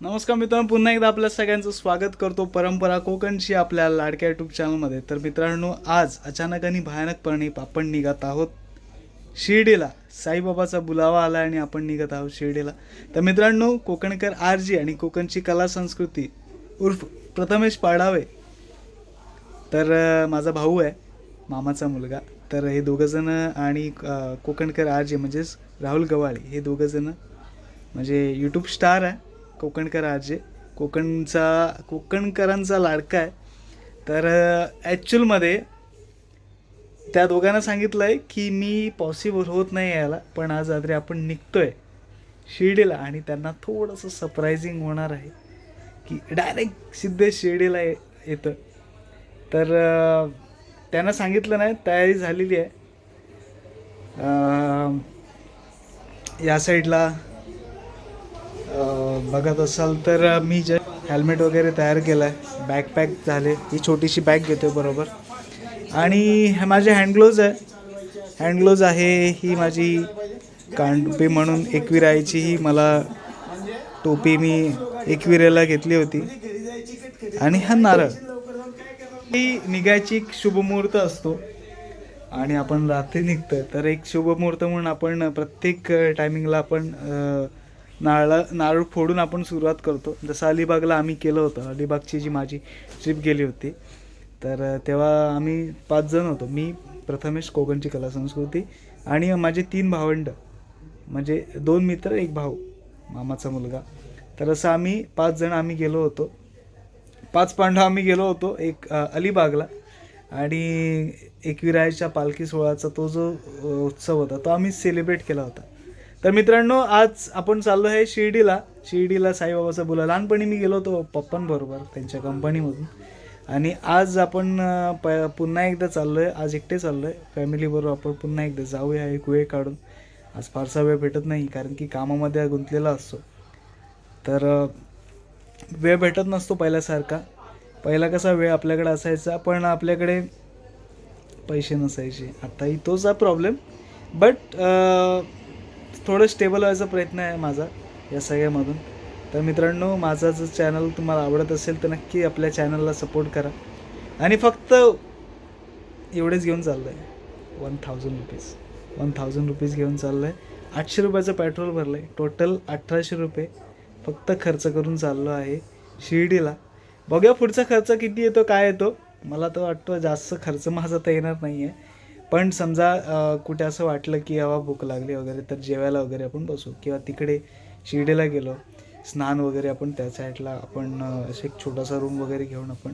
नमस्कार मित्रांनो पुन्हा एकदा आपल्या सगळ्यांचं स्वागत करतो परंपरा कोकणची आपल्या लाडक्या यूट्यूब चॅनलमध्ये तर मित्रांनो आज अचानक आणि भयानकपणे आपण निघत आहोत शिर्डीला. साईबाबाचा बुलावा आला आणि आपण निघत आहोत शिर्डीला. तर मित्रांनो कोकणकर आर जी आणि कोकणची कला संस्कृती उर्फ प्रथमेश पाडावे. तर माझा भाऊ आहे मामाचा मुलगा. तर हे दोघंजणं आणि कोकणकर आर जे म्हणजेच राहुल गवाळे हे दोघंजणं म्हणजे यूट्यूब स्टार आहे. कोकणकर आरजे कोकणचा कोकणकरांचा लाडका आहे. तर ॲक्च्युअलमध्ये त्या दोघांना सांगितलं आहे की मी पॉसिबल होत नाही यायला पण आज रात्री आपण निघतो आहे शिर्डीला आणि त्यांना थोडंसं सरप्रायझिंग होणार आहे की डायरेक्ट सिद्धे शिर्डीला ये येतं. तर त्यांना सांगितलं नाही तयारी झालेली आहे. या साईडला बघत असाल तर मी जे हेल्मेट वगैरे तयार केलं आहे बॅकपॅक झाले ही छोटीशी बॅग घेतो बरोबर. आणि हे माझे हँडग्लोज आहे. हँडग्लोज आहे ही माझी कानटोपी म्हणून एकविरायची ही मला टोपी मी एकविरेला घेतली होती. आणि हा नारळ. ही निघायची एक शुभमुहूर्त असतो. आणि आपण रात्री निघतं तर एक शुभमुहूर्त म्हणून आपण प्रत्येक टायमिंगला आपण नारळा नारळ फोडून आपण सुरुवात करतो. जसं अलिबागला आम्ही केलं होतं. अलिबागची जी माझी ट्रिप गेली होती तर तेव्हा आम्ही पाच जण होतो. मी प्रथमेश कोकणची कला संस्कृती आणि माझे तीन भावंड. म्हणजे दोन मित्र एक भाऊ मामाचा मुलगा. तर असं आम्ही पाच जण आम्ही गेलो होतो. पाच पांडव आम्ही गेलो होतो एक अलिबागला. आणि एकविरायच्या पालखी सोहळ्याचा तो जो उत्सव होता तो आम्ही सेलिब्रेट केला होता. तर मित्रांनो आज आपण चाललो आहे शिर्डीला. शिर्डीला साईबाबाचा बोला लहानपणी मी गेलो होतो पप्पांबरोबर त्यांच्या कंपनीमधून. आणि आज आपण प पुन्हा एकदा चाललो आहे आज एकटे चाललो आहे फॅमिलीबरोबर आपण पुन्हा एकदा जाऊया एक वेळ काढून. आज फारसा वेळ भेटत नाही कारण की कामामध्ये गुंतलेला असतो. तर वेळ भेटत नसतो पहिल्यासारखा. पहिला कसा वेळ आपल्याकडे असायचा पण आपल्याकडे पैसे नसायचे. आताही तोच हा प्रॉब्लेम बट थोडं स्टेबल व्हायचा प्रयत्न आहे माझा या सगळ्यामधून. तर मित्रांनो माझा जर चॅनल तुम्हाला आवडत असेल तर नक्की आपल्या चॅनलला सपोर्ट करा. आणि फक्त एवढेच घेऊन चाललं आहे one thousand rupees one thousand rupees घेऊन चाललं आहे आठशे रुपयाचं पेट्रोल भरलं आहे टोटल अठराशे रुपये फक्त खर्च करून चाललो आहे शिर्डीला. बघूया पुढचा खर्च किती येतो काय येतो. मला तर वाटतं जास्त खर्च माझा तर येणार नाही आहे पण समजा कुठे असं वाटलं की हवा भूक लागली वगैरे तर जेवायला वगैरे आपण बसू. किंवा तिकडे शिर्डीला गेलो स्नान वगैरे आपण त्या साईडला आपण असे असं एक छोटासा रूम वगैरे घेऊन आपण.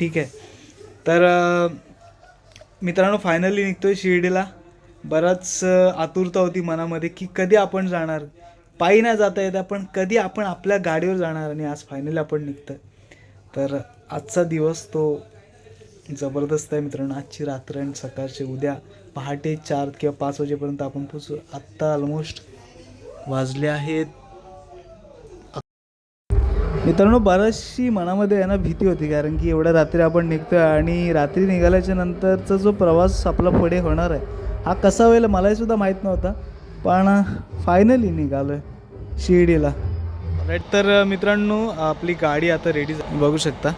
ठीक आहे. तर मित्रांनो फायनली निघतोय शिर्डीला. बराच आतुरता होती मनामध्ये की कधी आपण जाणार? पायी नाही जाता येत पण कधी आपण आपल्या गाडीवर जाणार? आणि आज फायनली आपण निघतोय. तर आजचा दिवस तो जबरदस्त आहे मित्रांनो. आजची रात्र आणि सकाळचे उद्या पहाटे चार किंवा पाच वाजेपर्यंत आपण पोचू आत्ता ऑलमोस्ट वाजले आहेत. मित्रांनो बऱ्याचशी मनामध्ये आहे ना भीती होती कारण की एवढ्या रात्री आपण निघतोय आणि रात्री निघाल्याच्या नंतरचा जो प्रवास आपला पुढे होणार आहे हा कसा होईल मलाही सुद्धा माहीत नव्हता. पण फायनली निघालो आहे शिर्डीला. राईट तर मित्रांनो आपली गाडी आता रेडी बघू शकता.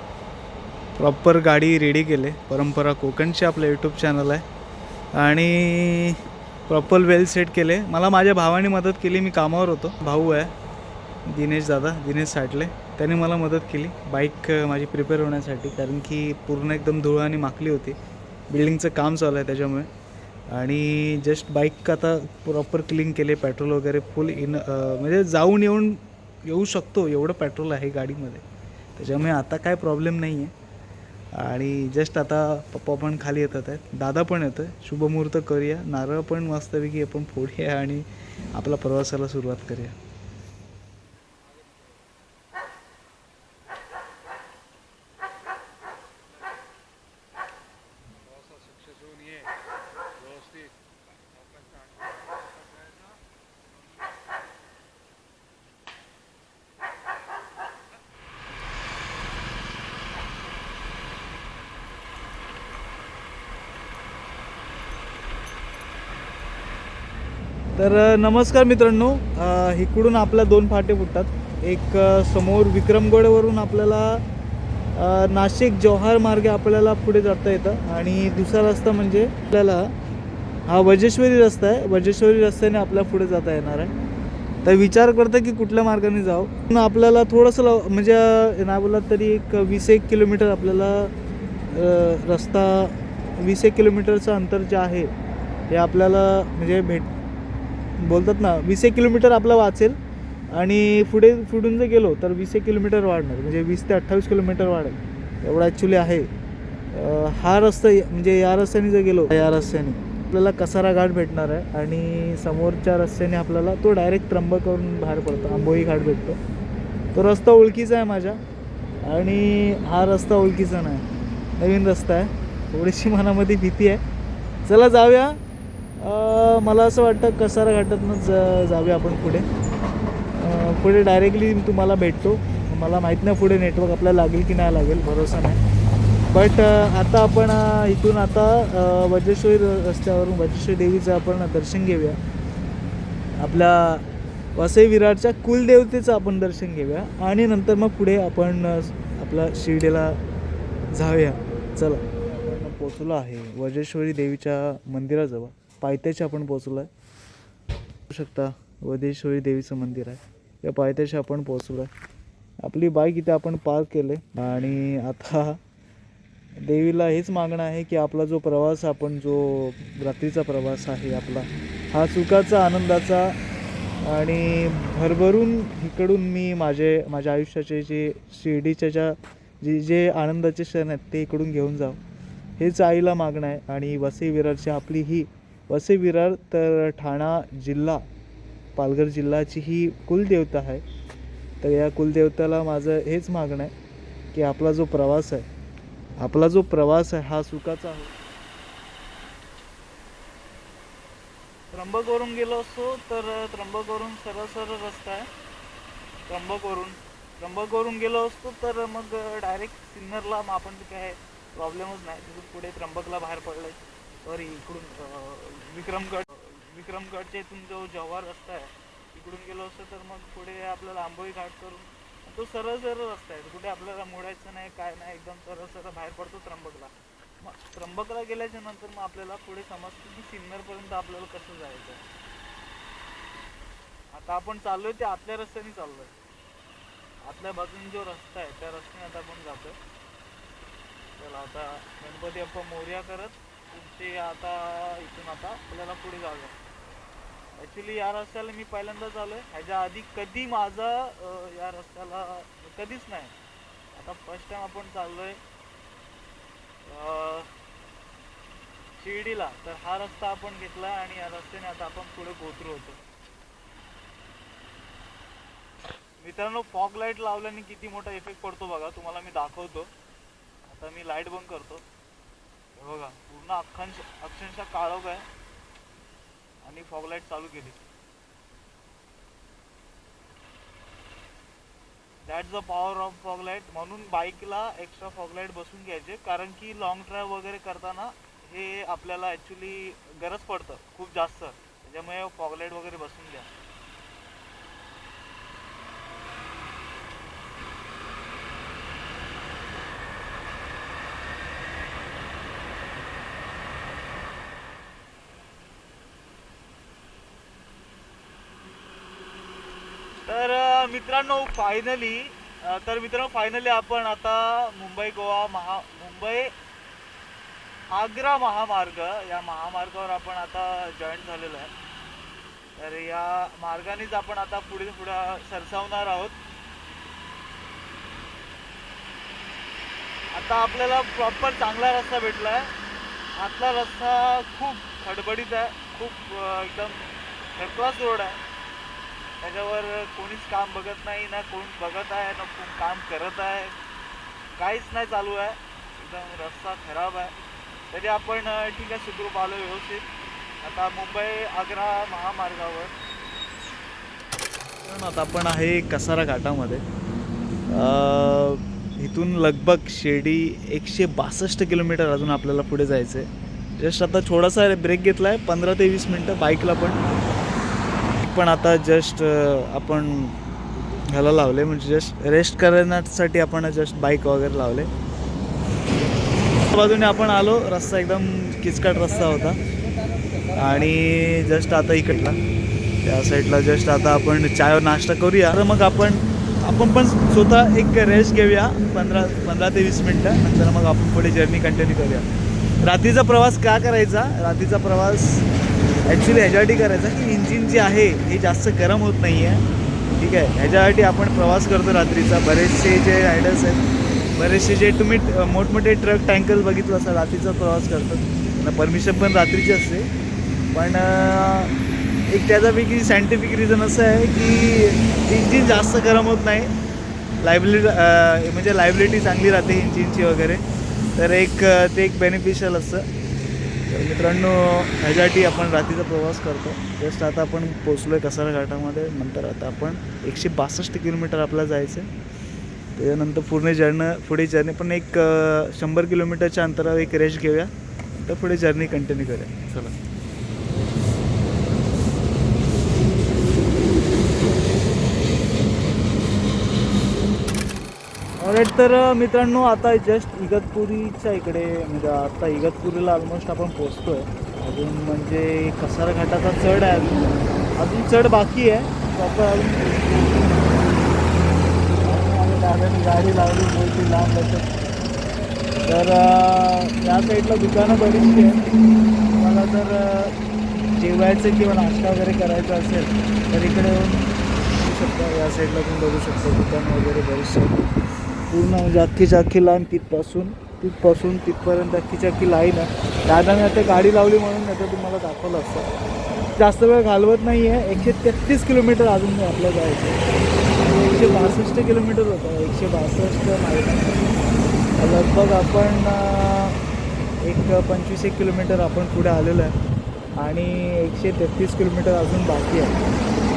प्रॉपर गाडी रेडी केले. परंपरा कोकणचे आपलं यूट्यूब चॅनल आहे. आणि प्रॉपर वेल सेट केले. मला माझ्या भावाने मदत केली. मी कामावर होतो. भाऊ आहे. दिनेश दादा. दिनेश साठले. त्याने मला मदत केली. बाईक माझी प्रिपेअर होण्यासाठी. कारण की पूर्ण एकदम धुळं आणि माकली होती. बिल्डिंगचं काम चालू आहे त्याच्यामुळे. आणि जस्ट बाईक आता प्रॉपर क्लीन केले. पेट्रोल वगैरे फुल इन म्हणजे जाऊन येऊन येऊ शकतो. एवढं पेट्रोल आहे गाडीमध्ये. त्याच्यामुळे आता काय प्रॉब्लेम नाही आहे आणि जस्ट आता पप्पा पण खाली येतात आहेत. दादा पण येतं आहे शुभमुहूर्त करूया. नारळ पण मस्तपैकी आपण फोडूया आणि आपला प्रवासाला सुरुवात करूया. तर नमस्कार मित्रांनो. इकडून आपल्या दोन फाटे फुटतात. एक समोर विक्रमगडवरून आपल्याला नाशिक जव्हार मार्गे आपल्याला पुढे जाता येतं. आणि दुसरा रस्ता म्हणजे आपल्याला हा वजेश्वरी रस्ता आहे. वजेश्वरी रस्त्याने आपल्या पुढे जाता येणार आहे. तर विचार करतं की कुठल्या मार्गाने जाऊ पण आपल्याला थोडंसं लव म्हणजे ना नाही बोललात तरी एक वीस एक किलोमीटर आपल्याला रस्ता वीस एक किलोमीटरचं अंतर जे आहे ते आपल्याला म्हणजे भेट बोलतात ना वीस एक किलोमीटर आपलं वाचेल आणि पुढे पुढून जर गेलो तर वीस एक किलोमीटर वाढणार. म्हणजे वीस ते अठ्ठावीस किलोमीटर वाढेल. एवढा ॲक्च्युली आहे. हा रस्ता म्हणजे या रस्त्याने जर गेलो या रस्त्याने आपल्याला कसारा घाट भेटणार आहे आणि समोरच्या रस्त्याने आपल्याला तो डायरेक्ट त्र्यंबकवरून बाहेर पडतो आंबोई घाट भेटतो. तो रस्ता ओळखीचा आहे माझ्या आणि हा रस्ता ओळखीचा नाही. नवीन रस्ता आहे. थोडीशी मनामध्ये भीती आहे. चला जाऊया. मला असं वाटतं कसारा घाटातनं ज जाऊया आपण पुढे. पुढे डायरेक्टली तुम्हाला भेटतो. मला माहीत नाही पुढे नेटवर्क आपल्याला लागेल की नाही लागेल भरोसा नाही. बट आता आपण इथून आता वज्रेश्वरी रस्त्यावरून वज्रेश्वरी देवीचं आपण दर्शन घेऊया. आपल्या वसई विराटच्या कुलदेवतेचं आपण दर्शन घेऊया. आणि नंतर मग पुढे आपण आपला आपल्या शिर्डीला जाऊया. चला. आपण पोचलो आहे वज्रेश्वरी देवीच्या मंदिराजवळ. पायथ्याशी आपण पोचलो आहे बघू शकता वदेश्वरी देवीचं मंदिर आहे. या पायथ्याशी आपण पोचलो आहे आपली बाईक इथे आपण पार्क केले. आणि आता देवीला हेच मागणं आहे की आपला जो प्रवास आपण जो रात्रीचा प्रवास आहे आपला हा सुखाचा आनंदाचा आणि भरभरून इकडून मी माझे माझ्या आयुष्याचे जे शिर्डीच्या ज्या जे जे आनंदाचे क्षण आहेत ते इकडून घेऊन जाऊ. हेच आईला मागणं आहे. आणि वसई विरारची आपली ही वसे विरार तर ठाणा जिल्हा पालघर जिल्ह्याची ही कुलदेवता आहे. तर या कुलदेवताला माझं हेच मागणं आहे की आपला जो प्रवास आहे आपला जो प्रवास आहे हा सुखाचा हो त्र्यंबकवरून गेलो असतो तर त्र्यंबकवरून सरळ सरळ रस्ता आहे. त्र्यंबकवरून त्र्यंबकवरून गेलो असतो तर मग डायरेक्ट सिन्नरला मग आपण तिथे आहे. प्रॉब्लेमच नाही तिथून पुढे त्र्यंबकला बाहेर पडलं सॉरी इकडून विक्रमगड विक्रमगडच्या इथून जो जव्हार रस्ता आहे इकडून गेलो असतो तर मग पुढे आपल्याला आंबोई घाट करून तो सरळ सरळ रस्ता आहे. कुठे आपल्याला मोडायचं नाही काय नाही एकदम सरळ सरळ बाहेर पडतो त्र्यंबकला. मग त्र्यंबकला गेल्याच्यानंतर मग आपल्याला पुढे समजतं की सिन्नरपर्यंत आपल्याला कसं जायचं? आता आपण चाललोय ते आतल्या रस्त्याने चाललोय. आतल्या बाजूने जो रस्ता आहे त्या रस्त्याने आता आपण जातोय. चला आता गणपती अप्पा मोर्या करत पुढचे आता इथून आता आपल्याला पुढे जाऊया ॲक्च्युली या रस्त्याला मी पहिल्यांदाच आलोय. ह्याच्या आधी कधी माझा या रस्त्याला कधीच नाही. आता फर्स्ट टाइम आपण चाललोय अं, शिर्डीला. तर हा रस्ता आपण घेतला आणि या रस्त्याने आता आपण पुढे पोहोचलो होतो. मित्रांनो फॉग लाइट लावल्याने किती मोठा इफेक्ट पडतो बघा. तुम्हाला मी दाखवतो. आता मी लाइट बंद करतो. हे बघा पूर्ण अक्षांश अक्षरशः काळोख आहे. आणि फॉग लाइट चालू केली. That's the power of fog light म्हणून बाईकला एक्स्ट्रा फॉग लाइट बसून घ्यायचे. कारण की लॉंग ड्राईव्ह वगैरे करताना हे आपल्याला ॲक्च्युली गरज पडतं. खूप जास्त. त्याच्यामुळे फॉग लाइट वगैरे बसून घ्या तर अ, मित्रांनो फायनली तर मित्रांनो फायनली आपण आता मुंबई गोवा महा मुंबई आग्रा महामार्ग या महामार्गावर आपण आता जॉईन झालेलो आहे. तर या मार्गानेच आपण आता पुढे पुढे सरसावणार आहोत. आता आपल्याला प्रॉपर चांगला रस्ता भेटला आहे. आतला रस्ता खूप खडबडीत आहे. खूप एकदम थर्ड रोड आहे. त्याच्यावर कोणीच काम बघत नाही ना कोण बघत आहे ना कोण काम करत आहे. काहीच नाही चालू आहे. एकदम रस्ता खराब आहे. तरी आपण ठीक आहे सुखरूप आलो व्यवस्थित. आता मुंबई आग्रा महामार्गावर. आता आपण आहे कसारा घाटामध्ये. इथून लगभग शिर्डी एकशे बासष्ट किलोमीटर अजून आपल्याला पुढे जायचं आहे जस्ट आता थोडासा ब्रेक घेतला आहे पंधरा ते वीस मिनटं बाईकला पण. पण आता जस्ट आपण ह्याला लावले म्हणजे जस्ट रेस्ट करण्यासाठी आपण जस्ट बाईक वगैरे लावले. बाजूने आपण आलो रस्ता एकदम किचकट रस्ता होता. आणि जस्ट आता इकडला त्या साईडला जस्ट आता आपण चाय नाश्ता करूया. तर मग आपण आपण पण स्वतः एक रेस्ट घेऊया पंधरा पंधरा ते वीस मिनटं नंतर मग आपण पुढे जर्नी कंटिन्यू करूया. रात्रीचा प्रवास का करायचा? रात्रीचा प्रवास ॲक्च्युली ह्याच्यासाठी करायचं की इंजिन जे आहे हे जास्त गरम होत नाही आहे ठीक आहे? ह्याच्यासाठी आपण प्रवास करतो रात्रीचा. बरेचसे जे रायडर्स आहेत बरेचसे जे तुम्ही मोठमोठे ट्रक टँकर बघितलं असा रात्रीचा प्रवास करतात. परमिशन पण रात्रीची असते. पण एक त्याच्यापैकी सायंटिफिक रिझन असं आहे की इंजिन जास्त गरम होत नाही. लायबिलिटी म्हणजे लायबिलिटी चांगली राहते इंजिनची वगैरे. तर एक ते एक बेनिफिशियल असतं. तर मित्रांनो ह्याच्यासाठी आपण रात्रीचा प्रवास करतो. जस्ट आता आपण पोचलो आहे कसारा घाटामध्ये. नंतर आता आपण एकशे बासष्ट किलोमीटर आपल्याला जायचं आहे त्याच्यानंतर पूर्ण जर्न पुढे जर्नी पण एक शंभर किलोमीटरच्या अंतरावर एक रेस्ट घेऊया. तर पुढे जर्नी कंटिन्यू करूया. चला. रेट तर मित्रांनो आता जस्ट इगतपुरीच्या इकडे म्हणजे आता इगतपुरीला ऑलमोस्ट आपण पोचतो आहे अजून म्हणजे कसारा घाटाचा चढ आहे अजून. अजून चढ बाकी आहे. प्रॉपर अजून आम्ही गाडी लावली बोलती लांब तर या साईडला दुकानं बरीचशी आहेत. मला जर जेवायचं किंवा नाश्ता वगैरे करायचा असेल तर इकडे येऊन बघू शकता. या साईडला तुम्ही बघू शकता. दुकानं वगैरे बरीचशी पूर्ण म्हणजे अख्खीच्या अख्खी लाईन तिथपासून तिथपासून तिथपर्यंत अख्खीच्या अख्खी लाईन आहे. दादाने आता गाडी लावली म्हणून नाही तर तुम्हाला दाखवलं असतं जास्त वेळ घालवत नाही आहे एकशे तेहतीस किलोमीटर अजून मी आपलं जायचं आहे. एकशे बासष्ट किलोमीटर होतं. एकशे बासष्ट नाही लगभग आपण एक पंचवीस एक किलोमीटर आपण पुढे आलेलो आहे. आणि एकशे तेहतीस किलोमीटर अजून बाकी आहे.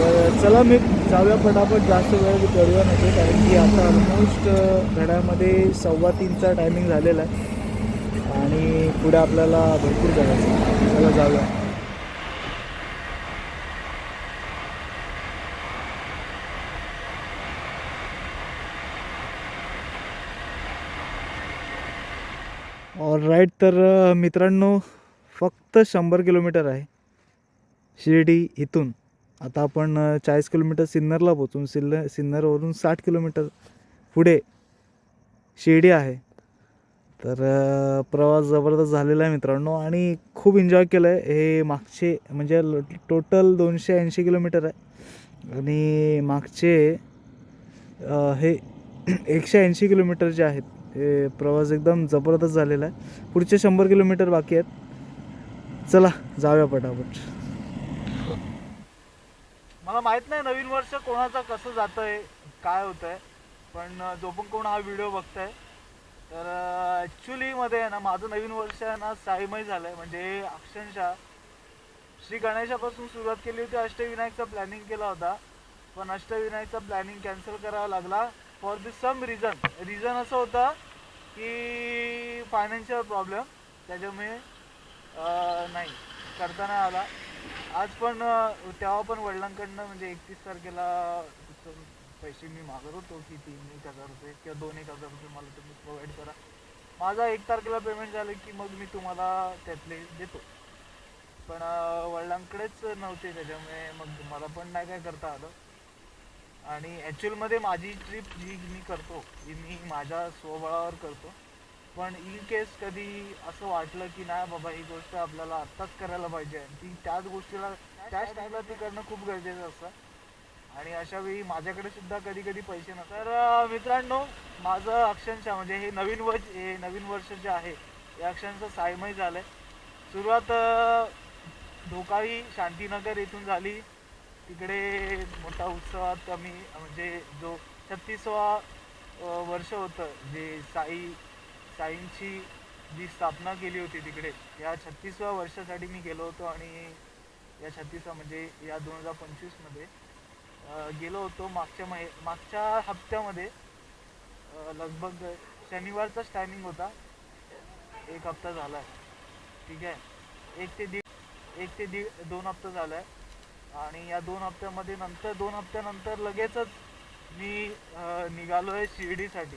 तर चला मी जाऊया फटाफट जास्त वेळ करूया नको कारण की आता ऑलमोस्ट घड्यामध्ये सव्वा तीनचा टायमिंग झालेला आहे. आणि पुढे आपल्याला भरपूर करायचं चला जाऊया. ऑल राईट तर मित्रांनो फक्त शंभर किलोमीटर आहे शिर्डी इथून. आता आपण चाळीस किलोमीटर सिन्नरला पोचून सिल्ल सिन्नरवरून साठ किलोमीटर पुढे शिर्डी आहे. तर प्रवास जबरदस्त झालेला आहे मित्रांनो आणि खूप एन्जॉय केलं आहे हे मागचे म्हणजे टोटल दोनशे ऐंशी किलोमीटर आहे. आणि मागचे हे एकशे ऐंशी किलोमीटर जे आहेत हे प्रवास एकदम जबरदस्त झालेला आहे. पुढचे शंभर किलोमीटर बाकी आहेत. चला जाऊया पटापट. मला माहीत नाही नवीन वर्ष कोणाचं कसं जातं आहे काय होतंय आहे पण जो पण कोण हा व्हिडिओ बघताय तर ॲक्च्युली मध्ये आहे ना माझं नवीन वर्ष आहे ना साईमय झालं आहे म्हणजे अक्षरशः श्री गणेशापासून सुरुवात केली होती अष्टविनायकचा प्लॅनिंग केला होता. पण अष्टविनायकचा प्लॅनिंग कॅन्सल करावा लागला for the some reason reason असं होतं की फायनान्शियल प्रॉब्लेम त्याच्यामुळे नाही करता नाही आला. आज पण तेव्हा पण वडिलांकडनं म्हणजे एकतीस तारखेला पैसे मी मागत होतो की तीन एक हजार रुपये किंवा दोन एक हजार रुपये मला तुम्ही प्रोव्हाइड करा. माझा एक तारखेला पेमेंट झालं की मग मी तुम्हाला त्यातले देतो. पण वडिलांकडेच नव्हते त्याच्यामुळे मग मला पण नाही काय करता आलं. आणि ॲक्च्युअलमध्ये माझी ट्रिप जी मी करतो ही मी माझ्या स्वबळावर करतो पण इन केस कधी असं वाटलं की नाही बाबा ही गोष्ट आपल्याला आत्ताच करायला पाहिजे आणि ती त्याच गोष्टीला त्याच टाईमला ती करणं खूप गरजेचं असतं. आणि अशा वेळी माझ्याकडे सुद्धा कधी कधी पैसे नसतात. तर मित्रांनो माझं अक्षरशः म्हणजे हे नवीन वर्ष हे नवीन वर्ष जे आहे हे अक्षरशः सायमय झालं आहे सुरुवात धोकाही शांतीनगर येथून झाली. तिकडे मोठा उत्सवात आम्ही म्हणजे जो छत्तीसवा वर्ष होतं जे साई साईंची जी स्थापना केली होती तिकडे या छत्तीसव्या वर्षासाठी मी गेलो होतो आणि या छत्तीसवा म्हणजे या दोन हजार पंचवीसमध्ये गेलो होतो मागच्या महि मागच्या हप्त्यामध्ये लगभग शनिवारचाच टायमिंग होता. एक हप्ता झाला आहे ठीक आहे? एक ते दीड एक ते दीड दोन हप्ता झाला आहे आणि या दोन हप्त्यामध्ये नंतर दोन हप्त्यानंतर लगेचच मी निघालो आहे शिर्डीसाठी.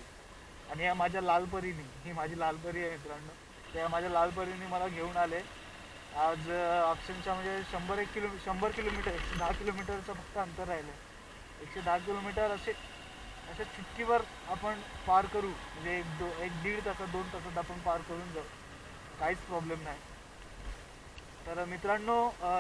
आणि या माझ्या लालपरीने ही माझी लालपरी आहे मित्रांनो. त्या माझ्या लालपरीने मला घेऊन आले. आज अ, अक्षरशः म्हणजे शंभर एक किलो शंभर किलोमीटर एकशे दहा किलोमीटरचं फक्त अंतर राहिलं आहे एकशे दहा किलोमीटर असे अशा चुटकीवर आपण पार करू. म्हणजे एक दो एक दीड तासात दोन तासात आपण पार करून जाऊ. काहीच प्रॉब्लेम नाही. तर मित्रांनो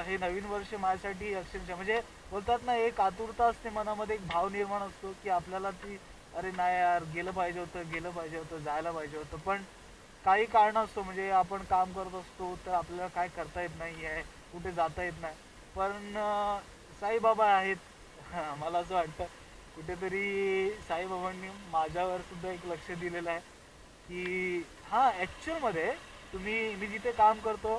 हे नवीन वर्ष माझ्यासाठी अक्षरशः म्हणजे बोलतात ना एक आतुरता असते मनामध्ये एक भाव निर्माण असतो की आपल्याला ती अरे नाही यार गेलं पाहिजे होतं गेलं पाहिजे होतं जायला पाहिजे होतं. पण काही कारण असतो म्हणजे आपण काम करत असतो तर आपल्याला काय करता येत नाही आहे कुठे जाता येत नाही. पण साईबाबा आहेत. मला असं वाटतं कुठेतरी साईबाबांनी माझ्यावर सुद्धा एक लक्ष दिलेलं आहे की हां ॲक्च्युअलमध्ये तुम्ही मी जिथे काम करतो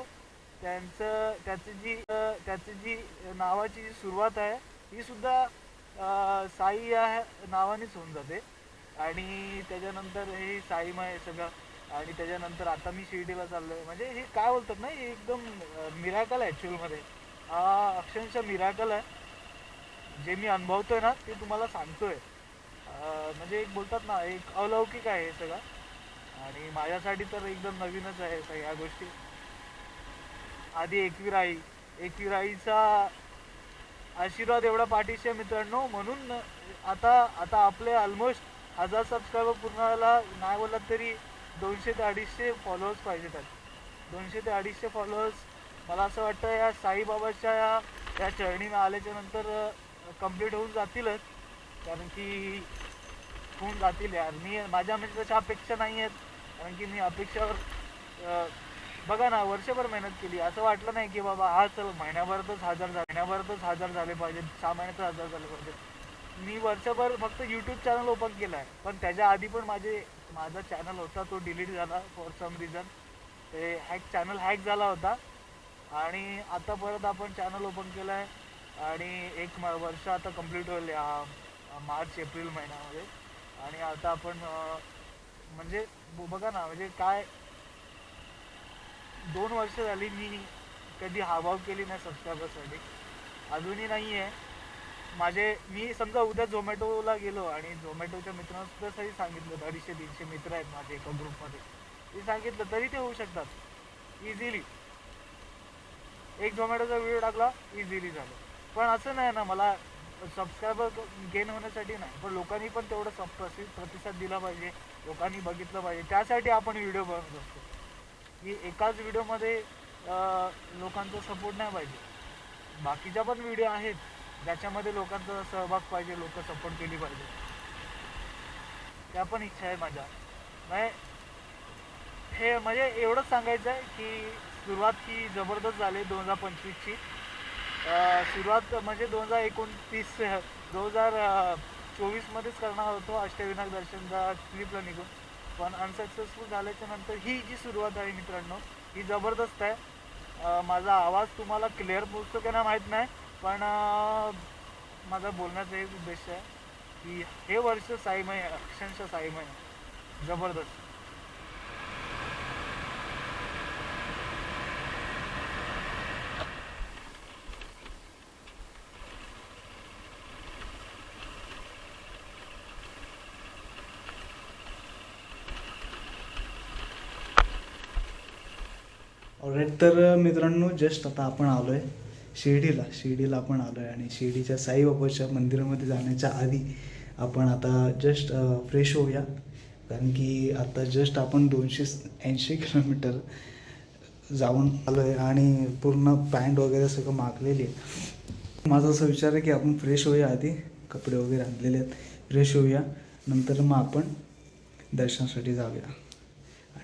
त्यांचं त्याची जी त्याची जी नावाची जी सुरुवात आहे ही सुद्धा साई या नावानेच होऊन जाते. आणि त्याच्यानंतर हे साईमय सगळं. आणि त्याच्यानंतर आता मी शिर्डीला चाललोय. म्हणजे हे काय बोलतात ना हे एकदम मिराकल आहे ॲक्च्युअलमध्ये हा अक्षरशः मिराकल आहे. जे मी अनुभवतोय ना ते तुम्हाला सांगतोय. अं, म्हणजे एक बोलतात ना एक अलौकिक आहे हे सगळं. आणि माझ्यासाठी तर एकदम नवीनच आहे सगळ्या गोष्टी. आधी एकविराई. एकविराईचा आशीर्वाद एवढा पाठीशी आहे मित्रांनो. म्हणून आता आता आपले ऑलमोस्ट हजार सबस्क्रायबर पूर्ण नाही बोललात तरी दोनशे ते अडीचशे फॉलोअर्स पाहिजेत आहेत दोनशे ते अडीचशे फॉलोअर्स मला असं वाटतं या साईबाबाच्या या या चरणी आल्याच्यानंतर कंप्लीट होऊन जातीलच. कारण की होऊन जातील यार. मी माझ्या म्हणजे तशा अपेक्षा नाही आहेत कारण की मी अपेक्षावर बघा ना वर्षभर मेहनत केली. असं वाटलं नाही की बाबा हा चल महिन्याभरातच हजार झाले महिन्याभरातच हजार झाले पाहिजे सहा महिन्यातच हजार झाले पाहिजे. मी वर्षभर फक्त यूट्यूब चॅनल ओपन केला आहे पण त्याच्या आधी पण माझे माझा चॅनल होता तो डिलीट झाला फॉर सम रिझन ते हॅक चॅनल हॅक झाला होता. आणि आता परत आपण चॅनल ओपन केलं आहे आणि एक म- वर्ष आता कंप्लीट होईल या मार्च एप्रिल महिन्यामध्ये. आणि आता आपण म्हणजे बघा ना म्हणजे काय दोन वर्ष झाली मी कधी हावभाव केली नाही सबस्क्रायबरसाठी अजूनही नाही आहे माझे मी समजा उद्या झोमॅटोला गेलो आणि झोमॅटोच्या मित्रांना सुद्धा सांगितलं अडीचशे तीनशे मित्र आहेत माझे एका ग्रुपमध्ये. ते सांगितलं तरी ते होऊ शकतात. इझिली एक झोमॅटोचा व्हिडिओ टाकला इझिली झालं. पण असं नाही ना मला सबस्क्रायबर गेन होण्यासाठी नाही. पण लोकांनी पण तेवढं सब प्रसिद्ध प्रतिसाद दिला पाहिजे. लोकांनी बघितलं पाहिजे. त्यासाठी आपण व्हिडिओ बनवत असतो. की एकाच व्हिडिओमध्ये लोकांचा सपोर्ट नाही पाहिजे. बाकीच्या पण व्हिडिओ आहेत ज्याच्यामध्ये लोकांचा सहभाग पाहिजे लोक सपोर्ट केली पाहिजे. त्या पण इच्छा आहे माझ्या. म्हणजे हे म्हणजे एवढंच सांगायचं आहे की सुरुवात ही जबरदस्त झाली दोन हजार पंचवीसची. सुरुवात म्हणजे दोन हजार एकोणतीस दोन हजार चोवीसमध्येच करणार होतो अष्टविनायक दर्शनचा ट्रिपला निघून. पण अनसक्सेसफुल झाल्याच्यानंतर ही जी सुरुवात आहे मित्रांनो ही जबरदस्त आहे. माझा आवाज तुम्हाला क्लिअर पोचतो की नाही माहीत नाही पण माझा बोलण्याचा एक उद्देश आहे की हे वर्ष साईमय अक्षांश अक्षरशः साईमय जबरदस्त. ऑलराईट तर मित्रांनो जस्ट आता आपण आलो आहे शिर्डीला. शिर्डीला आपण आलो आहे आणि शिर्डीच्या साईबाबाच्या मंदिरामध्ये जाण्याच्या आधी आपण आता जस्ट फ्रेश होऊया. कारण की आता जस्ट आपण दोनशे ऐंशी किलोमीटर जाऊन आलो आहे आणि पूर्ण पॅन्ट वगैरे सगळं मागलेली आहे. माझा असा विचार आहे की आपण फ्रेश होऊया आधी. कपडे वगैरे आणलेले आहेत. फ्रेश होऊया. नंतर मग आपण दर्शनासाठी जाऊया.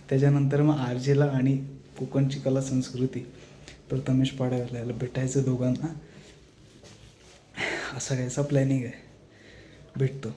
त्याच्यानंतर मग आरजेला आणि कोकणची कला संस्कृती प्रथमेश पाड्याला याला भेटायचं दोघांना. असा कायचा प्लॅनिंग आहे. भेटतो.